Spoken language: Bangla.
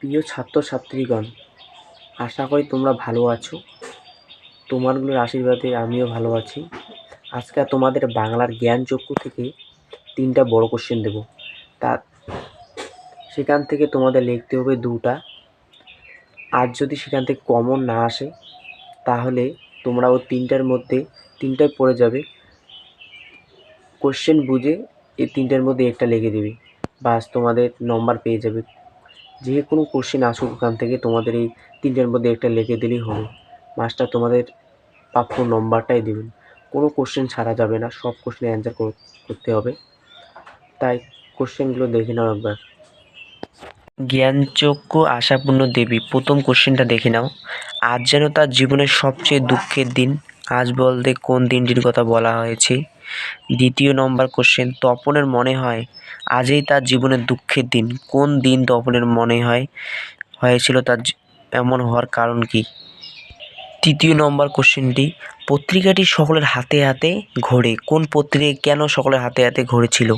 প্রিয় ছাত্রছাত্রীগণ, আশা করি তোমরা ভালো আছো। তোমারগুলোর আশীর্বাদে আমিও ভালো আছি। আজকে তোমাদের বাংলার জ্ঞানচক্ষু থেকে তিনটা বড় কোশ্চেন দেবো। তা সেখান থেকে তোমাদের লিখতে হবে দুটা। আর যদি সেখান থেকে কমন না আসে, তাহলে তোমরা ওই তিনটার মধ্যে, তিনটায় পড়ে যাবে। কোশ্চেন বুঝে এই তিনটার মধ্যে একটা লিখে দেবে। বাস তোমাদের নম্বর পেয়ে যাবে। যে কোনো কোশ্চেন আসুক ওখান থেকে তোমাদের এই তিনটের মধ্যে একটা লিখে দিলেই হবে। মাস্টার তোমাদের প্রাপ্য নম্বরটাই দেবেন। কোনো কোশ্চেন ছাড়া যাবে না, সব কোশ্চেনের অ্যান্সার করতে হবে। তাই কোশ্চেনগুলো দেখে নাও একবার। জ্ঞানচক্ষু আশাপূর্ণ দেবী, প্রথম কোশ্চেনটা দেখে নাও। আজ যেন তার জীবনের সবচেয়ে দুঃখের দিন, আজ বলতে কোন দিনটির কথা বলা হয়েছে? দ্বিতীয় নম্বর কোশ্চেন তপনের মনে হয় আজই তার জীবনের দুঃখের দিন। কোন দিন তপনের মনে হয়, হয়েছিল তার এমন হওয়ার কারণ কি? তৃতীয় নম্বর কোশ্চেনটি পত্রিকাটি সকলের হাতে হাতে ঘোরে। কোন পত্রিকা কেন সকলের হাতে হাতে ঘোরেছিল?